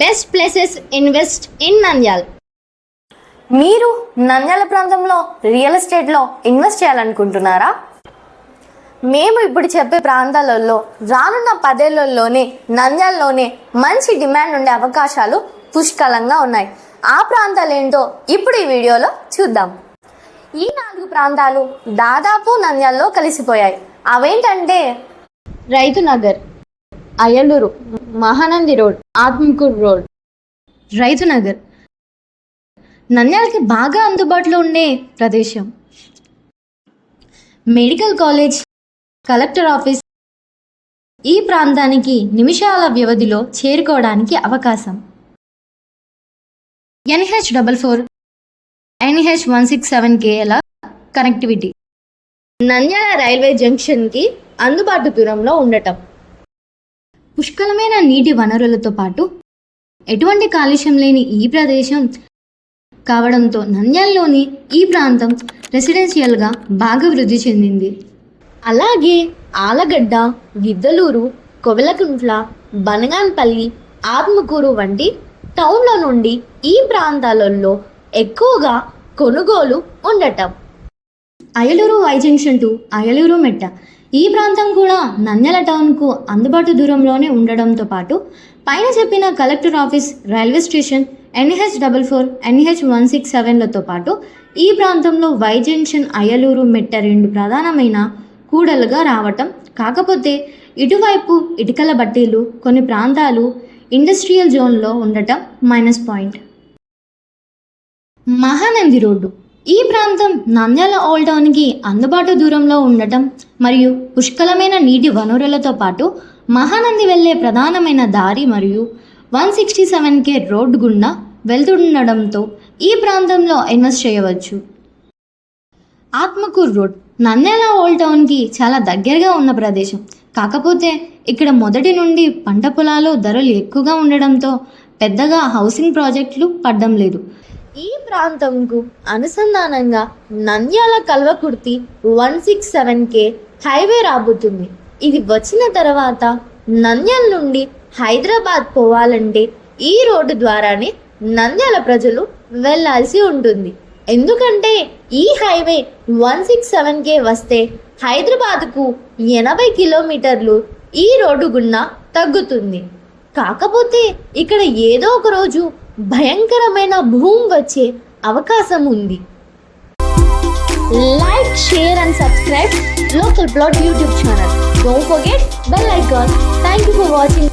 Best places invest in Nandyal. మీరు నంద్యాల ప్రాంతంలో real ఎస్టేట్లో ఇన్వెస్ట్ చేయాలనుకుంటున్నారా? మేము ఇప్పుడు చెప్పే ప్రాంతాలలో రానున్న పదేళ్ళలోనే నంద్యాలలోనే మంచి డిమాండ్ ఉండే అవకాశాలు పుష్కలంగా ఉన్నాయి. ఆ ప్రాంతాలు ఏంటో ఇప్పుడు ఈ వీడియోలో చూద్దాం. ఈ నాలుగు ప్రాంతాలు దాదాపు నంద్యాలలో కలిసిపోయాయి. అవేంటంటే? Raithu Nagar Ayyaluru Mahanandi road Atmakur road. రైతు నగర్. నంద్యాలకి బాగా అందుబాటులో ఉండే ప్రదేశం. Medical college collector office. ఈ ప్రాంతానికి నిమిషాల వ్యవధిలో చేరుకోవడానికి అవకాశం. NH double four NH one six seven కేల connectivity. Nandyal railway జంక్షన్కి అందుబాటు దూరంలో ఉండటం. పుష్కలమైన నీటి వనరులతో పాటు ఎటువంటి కాలుష్యం లేని ఈ ప్రదేశం కావడంతో నంద్యాలలోని ఈ ప్రాంతం రెసిడెన్షియల్గా బాగా వృద్ధి చెందింది. అలాగే ఆలగడ్డ గిద్దలూరు కొవెలకుంట్ల బనగాన్పల్లి ఆత్మకూరు వంటి టౌన్ల నుండి ఈ ప్రాంతాలలో ఎక్కువగా కొనుగోలు ఉండటం. Ayyaluru Y junction to Ayyaluru Metta. ఈ ప్రాంతం కూడా నంద్యాల టౌన్కు అందుబాటు దూరంలోనే ఉండడంతో పాటు పైన చెప్పిన collector office railway station NH double four NH one six సెవెన్లతో పాటు ఈ ప్రాంతంలో వై జంక్షన్ అయలూరు మెట్ట రెండు ప్రధానమైన కూడలుగా రావటం కాకపోతే ఇటువైపు ఇటుకల బట్టీలు కొన్ని ప్రాంతాలు ఇండస్ట్రియల్ జోన్లో ఉండటం మైనస్ పాయింట్. మహానంది రోడ్డు ఈ ప్రాంతం నంద్యాల ఓల్డ్ టౌన్కి అందుబాటు దూరంలో ఉండటం మరియు పుష్కలమైన నీటి వనరులతో పాటు మహానంది వెళ్ళే ప్రధానమైన దారి మరియు one sixty seven K road గుండా వెళ్తుండడంతో ఈ ప్రాంతంలో ఇన్వెస్ట్ చేయవచ్చు. ఆత్మకూర్ రోడ్ నంద్యాల ఓల్డ్ టౌన్కి చాలా దగ్గరగా ఉన్న ప్రదేశం. కాకపోతే ఇక్కడ మొదటి నుండి పంట పొలాలు ధరలు ఎక్కువగా ఉండడంతో పెద్దగా హౌసింగ్ ప్రాజెక్టులు పడ్డం లేదు. ఈ ప్రాంతంకు అనుసంధానంగా Nandyal Kalwakurthy one six seven K highway రాబోతుంది. ఇది వచ్చిన తర్వాత నంద్యాల నుండి హైదరాబాద్ పోవాలంటే ఈ రోడ్డు ద్వారానే నంద్యాల ప్రజలు వెళ్ళాల్సి ఉంటుంది. ఎందుకంటే ఈ highway one six seven K వస్తే హైదరాబాద్కు ఎనభై కిలోమీటర్లు ఈ రోడ్డు గుండా తగ్గుతుంది. కాకపోతే ఇక్కడ ఏదో ఒక రోజు భయంకరమైన భూమి వచ్చే అవకాశం ఉంది. Like share and subscribe local plot YouTube channel don't forget bell icon thank you for watching